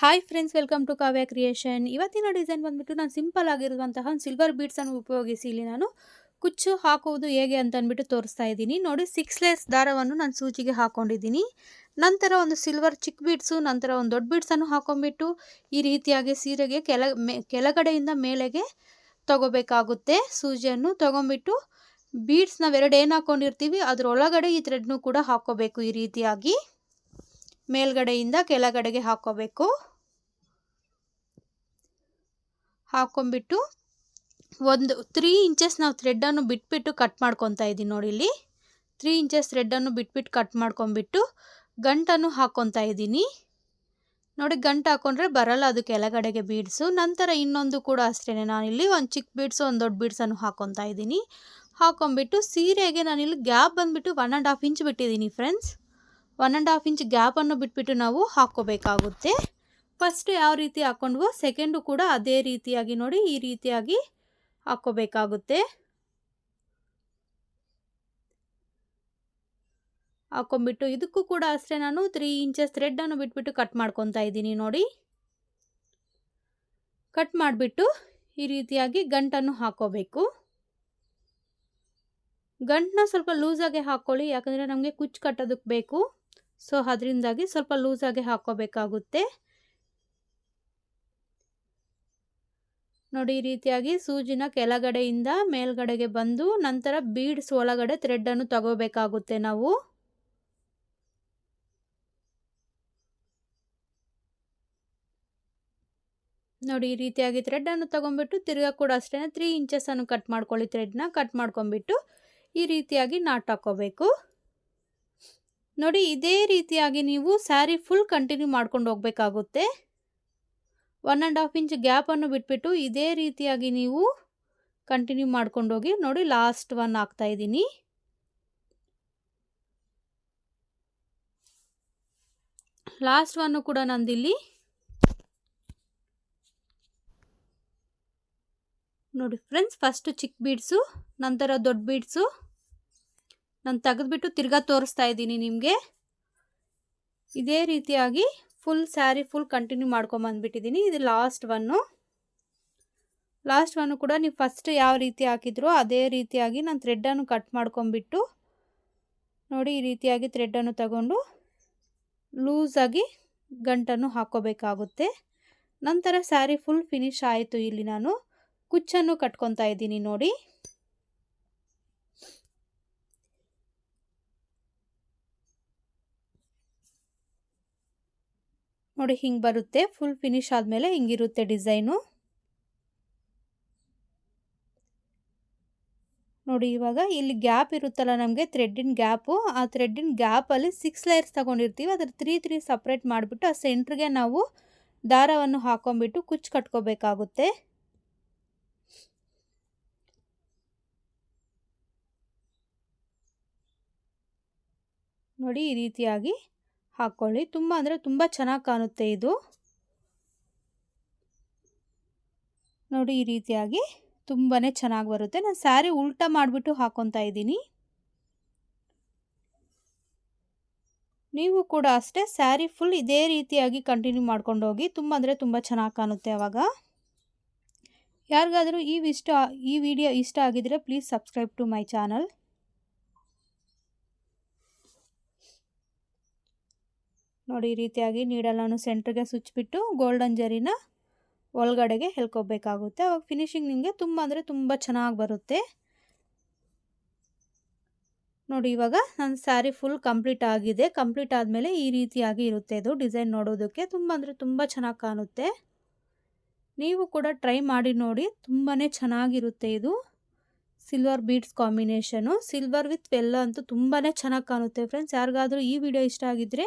Hi friends welcome to Kavya creation ಇವತ್ತಿನ design ಬಂದ್ಬಿಟ್ಟು ನಾನು ಸಿಂಪಲ್ ಆಗಿರುವಂತಹ ಒಂದು ಸಿಲ್ವರ್ ಬೀಡ್ಸನ್ನು ಉಪಯೋಗಿಸಿ ಇಲ್ಲಿ ನಾನು ಕುಚ್ಚು ಹಾಕುವುದು ಹೇಗೆ ಅಂತ ಅಂದ್ಬಿಟ್ಟು ತೋರಿಸ್ತಾ ಇದ್ದೀನಿ. ನೋಡಿ ಸಿಕ್ಸ್ ಲೇಸ್ ದಾರವನ್ನು ನಾನು ಸೂಜಿಗೆ ಹಾಕೊಂಡಿದ್ದೀನಿ. ನಂತರ ಒಂದು ಸಿಲ್ವರ್ ಚಿಕ್ಕ ಬೀಡ್ಸು ನಂತರ ಒಂದು ದೊಡ್ಡ ಬೀಡ್ಸನ್ನು ಹಾಕೊಂಡ್ಬಿಟ್ಟು ಈ ರೀತಿಯಾಗಿ ಸೀರೆಗೆ ಕೆಲ ಕೆಳಗಡೆಯಿಂದ ಮೇಲೆಗೆ ತಗೋಬೇಕಾಗುತ್ತೆ. ಸೂಜಿಯನ್ನು ತಗೊಂಬಿಟ್ಟು ಬೀಡ್ಸ್ ನಾವೆರಡು ಏನು ಹಾಕೊಂಡಿರ್ತೀವಿ, ಅದರೊಳಗಡೆ ಈ ಥ್ರೆಡ್ನು ಕೂಡ ಹಾಕೋಬೇಕು ಈ ರೀತಿಯಾಗಿ. ಮೇಲ್ಗಡೆಯಿಂದ ಕೆಳಗಡೆಗೆ ಹಾಕೋಬೇಕು. ಹಾಕೊಂಡ್ಬಿಟ್ಟು ಒಂದು ತ್ರೀ ಇಂಚಸ್ ನಾವು ಥ್ರೆಡ್ಡನ್ನು ಬಿಟ್ಬಿಟ್ಟು ಕಟ್ ಮಾಡ್ಕೊತಾ ಇದ್ದೀನಿ ನೋಡಿ ಇಲ್ಲಿ. ತ್ರೀ ಇಂಚಸ್ ಥ್ರೆಡ್ಡನ್ನು ಬಿಟ್ಬಿಟ್ಟು ಕಟ್ ಮಾಡ್ಕೊಂಬಿಟ್ಟು ಗಂಟನ್ನು ಹಾಕ್ಕೊತಾ ಇದ್ದೀನಿ. ನೋಡಿ ಗಂಟು ಹಾಕೊಂಡ್ರೆ ಬರಲ್ಲ, ಅದು ಕೆಳಗಡೆಗೆ ಬೀಡ್ಸು. ನಂತರ ಇನ್ನೊಂದು ಕೂಡ ಅಷ್ಟೇ ನಾನಿಲ್ಲಿ ಒಂದು ಚಿಕ್ಕ ಬೀಡ್ಸು ಒಂದು ದೊಡ್ಡ ಬೀಡ್ಸನ್ನು ಹಾಕ್ಕೊತಾ ಇದ್ದೀನಿ. ಹಾಕೊಂಬಿಟ್ಟು ಸೀರೆಗೆ ನಾನಿಲ್ಲಿ ಗ್ಯಾಪ್ ಬಂದುಬಿಟ್ಟು ಒನ್ ಆ್ಯಂಡ್ ಹಾಫ್ ಇಂಚ್ ಬಿಟ್ಟಿದ್ದೀನಿ friends one and half inch ಗ್ಯಾಪನ್ನು ಬಿಟ್ಬಿಟ್ಟು ನಾವು ಹಾಕ್ಕೋಬೇಕಾಗುತ್ತೆ. ಫಸ್ಟ್ ಯಾವ ರೀತಿ ಹಾಕ್ಕೊಂಡ್ವೋ ಸೆಕೆಂಡು ಕೂಡ ಅದೇ ರೀತಿಯಾಗಿ ನೋಡಿ ಈ ರೀತಿಯಾಗಿ ಹಾಕ್ಕೋಬೇಕಾಗುತ್ತೆ. ಹಾಕೊಂಡ್ಬಿಟ್ಟು ಇದಕ್ಕೂ ಕೂಡ ಅಷ್ಟೇ ನಾನು ತ್ರೀ ಇಂಚಸ್ ಥ್ರೆಡ್ಡನ್ನು ಬಿಟ್ಬಿಟ್ಟು ಕಟ್ ಮಾಡ್ಕೊತಾ ಇದ್ದೀನಿ ನೋಡಿ. ಕಟ್ ಮಾಡಿಬಿಟ್ಟು ಈ ರೀತಿಯಾಗಿ ಗಂಟನ್ನು ಹಾಕೋಬೇಕು ಗಂಟನ್ನ ಸ್ವಲ್ಪ ಲೂಸಾಗೆ ಹಾಕ್ಕೊಳ್ಳಿ, ಯಾಕಂದರೆ ನಮಗೆ ಕುಚ್ಚು ಕಟ್ಟೋದಕ್ಕೆ ಬೇಕು. ಸೊ ಅದರಿಂದಾಗಿ ಸ್ವಲ್ಪ ಲೂಸಾಗೆ ಹಾಕ್ಕೋಬೇಕಾಗುತ್ತೆ. ನೋಡಿ, ಈ ರೀತಿಯಾಗಿ ಸೂಜಿನ ಕೆಳಗಡೆಯಿಂದ ಮೇಲ್ಗಡೆಗೆ ಬಂದು ನಂತರ ಬೀಡ್ಸ್ ಒಳಗಡೆ ಥ್ರೆಡ್ಡನ್ನು ತಗೋಬೇಕಾಗುತ್ತೆ ನಾವು. ನೋಡಿ, ಈ ರೀತಿಯಾಗಿ ಥ್ರೆಡ್ಡನ್ನು ತೊಗೊಂಬಿಟ್ಟು ತಿರ್ಗಾ ಕೂಡ ಅಷ್ಟೇ ತ್ರೀ ಇಂಚಸನ್ನು ಕಟ್ ಮಾಡ್ಕೊಳ್ಳಿ ಥ್ರೆಡ್ನ, ಕಟ್ ಮಾಡ್ಕೊಂಬಿಟ್ಟು ಈ ರೀತಿಯಾಗಿ ನಾಟ್ ಹಾಕೋಬೇಕು. ನೋಡಿ, ಇದೇ ರೀತಿಯಾಗಿ ನೀವು ಸ್ಯಾರಿ ಫುಲ್ ಕಂಟಿನ್ಯೂ ಮಾಡ್ಕೊಂಡು ಹೋಗಬೇಕಾಗುತ್ತೆ. ಒನ್ ಆ್ಯಂಡ್ ಹಾಫ್ ಇಂಚ್ ಗ್ಯಾಪನ್ನು ಬಿಟ್ಬಿಟ್ಟು ಇದೇ ರೀತಿಯಾಗಿ ನೀವು ಕಂಟಿನ್ಯೂ ಮಾಡ್ಕೊಂಡೋಗಿ ನೋಡಿ ಲಾಸ್ಟ್ ಒನ್ ಹಾಕ್ತಾ ಇದ್ದೀನಿ. ಲಾಸ್ಟ್ ಒನ್ನು ಕೂಡ ನಂದಿಲ್ಲಿ. ನೋಡಿ ಫ್ರೆಂಡ್ಸ್ ಫಸ್ಟು ಚಿಕ್ಕ ಬೀಡ್ಸು ನಂತರ ದೊಡ್ಡ ಬೀಡ್ಸು ನಾನು ತೆಗೆದ್ಬಿಟ್ಟು ತಿರ್ಗಾ ತೋರಿಸ್ತಾ ಇದ್ದೀನಿ ನಿಮಗೆ. ಇದೇ ರೀತಿಯಾಗಿ ಫುಲ್ ಸ್ಯಾರಿ ಫುಲ್ ಕಂಟಿನ್ಯೂ ಮಾಡ್ಕೊಂಬಂದ್ಬಿಟ್ಟಿದ್ದೀನಿ ಇದು ಲಾಸ್ಟ್ ಒನ್ನು ಲಾಸ್ಟ್ ಒನ್ನು ಕೂಡ ನೀವು ಫಸ್ಟ್ ಯಾವ ರೀತಿ ಹಾಕಿದ್ರೋ ಅದೇ ರೀತಿಯಾಗಿ ನಾನು ಥ್ರೆಡ್ಡನ್ನು ಕಟ್ ಮಾಡ್ಕೊಂಬಿಟ್ಟು ನೋಡಿ ಈ ರೀತಿಯಾಗಿ ಥ್ರೆಡ್ಡನ್ನು ತಗೊಂಡು ಲೂಸಾಗಿ ಗಂಟನ್ನು ಹಾಕೋಬೇಕಾಗುತ್ತೆ ನಂತರ ಸ್ಯಾರಿ ಫುಲ್ ಫಿನಿಶ್ ಆಯಿತು ಇಲ್ಲಿ ನಾನು. ಕುಚ್ಚನ್ನು ಕಟ್ಕೊತಾ ಇದ್ದೀನಿ ನೋಡಿ. ನೋಡಿ ಹಿಂಗೆ ಬರುತ್ತೆ. ಫುಲ್ ಫಿನಿಶ್ ಆದಮೇಲೆ ಹಿಂಗಿರುತ್ತೆ ಡಿಸೈನು. ನೋಡಿ ಇವಾಗ ಇಲ್ಲಿ ಗ್ಯಾಪ್ ಇರುತ್ತಲ್ಲ ನಮಗೆ ಥ್ರೆಡ್ಡಿನ ಗ್ಯಾಪು. ಆ ಥ್ರೆಡ್ಡಿನ ಗ್ಯಾಪಲ್ಲಿ ಸಿಕ್ಸ್ ಲೇಯರ್ಸ್ ತೊಗೊಂಡಿರ್ತೀವಿ. ಅದ್ರ ತ್ರೀ ತ್ರೀ ಸಪ್ರೇಟ್ ಮಾಡಿಬಿಟ್ಟು ಆ ಸೆಂಟ್ರಿಗೆ ನಾವು ದಾರವನ್ನು ಹಾಕೊಂಡ್ಬಿಟ್ಟು ಕುಚ್ಚು ಕಟ್ಕೋಬೇಕಾಗುತ್ತೆ. ನೋಡಿ ಈ ರೀತಿಯಾಗಿ. ಹಾಕ್ಕೊಳ್ಳಿ ತುಂಬ ಅಂದರೆ ತುಂಬ ಚೆನ್ನಾಗಿ ಕಾಣುತ್ತೆ ಇದು. ನೋಡಿ ಈ ರೀತಿಯಾಗಿ ತುಂಬಾ ಚೆನ್ನಾಗಿ ಬರುತ್ತೆ. ನಾನು ಸ್ಯಾರಿ ಉಲ್ಟಾ ಮಾಡಿಬಿಟ್ಟು ಹಾಕ್ಕೊತಾ ಇದ್ದೀನಿ. ನೀವು ಕೂಡ ಅಷ್ಟೇ ಸ್ಯಾರಿ ಫುಲ್ ಇದೇ ರೀತಿಯಾಗಿ ಕಂಟಿನ್ಯೂ ಮಾಡ್ಕೊಂಡು ಹೋಗಿ ತುಂಬ ಅಂದರೆ ತುಂಬ ಚೆನ್ನಾಗಿ ಕಾಣುತ್ತೆ ಅವಾಗ. ಯಾರಿಗಾದರೂ ಈ ಇಷ್ಟ ಈ ವಿಡಿಯೋ ಇಷ್ಟ ಆಗಿದ್ದರೆ please subscribe to my channel. ನೋಡಿ ಈ ರೀತಿಯಾಗಿ ನೀಡಲನ್ನು ಸೆಂಟ್ರಿಗೆ ಸುಚ್ಚಿಬಿಟ್ಟು ಗೋಲ್ಡನ್ ಜರಿನ ಒಳಗಡೆಗೆ ಹೇಳ್ಕೊಬೇಕಾಗುತ್ತೆ ಅವಾಗ ಫಿನಿಶಿಂಗ್ ನಿಮಗೆ ತುಂಬ ಅಂದರೆ ತುಂಬ ಚೆನ್ನಾಗಿ ಬರುತ್ತೆ. ನೋಡಿ ಇವಾಗ ನನ್ನ ಸ್ಯಾರಿ ಫುಲ್ ಕಂಪ್ಲೀಟ್ ಆಗಿದೆ. ಕಂಪ್ಲೀಟ್ ಆದಮೇಲೆ ಈ ರೀತಿಯಾಗಿ ಇರುತ್ತೆ ಇದು ಡಿಸೈನ್ ನೋಡೋದಕ್ಕೆ. ತುಂಬ ಅಂದರೆ ತುಂಬ ಚೆನ್ನಾಗಿ ಕಾಣುತ್ತೆ. ನೀವು ಕೂಡ ಟ್ರೈ ಮಾಡಿ ನೋಡಿ ತುಂಬಾ ಚೆನ್ನಾಗಿರುತ್ತೆ ಇದು. Silver beads combination silver with ವೆಲ್ಲ ಅಂತೂ ತುಂಬಾ ಚೆನ್ನಾಗಿ ಕಾಣುತ್ತೆ ಫ್ರೆಂಡ್ಸ್ ಯಾರಿಗಾದರೂ ಈ ವಿಡಿಯೋ ಇಷ್ಟ ಆಗಿದ್ದರೆ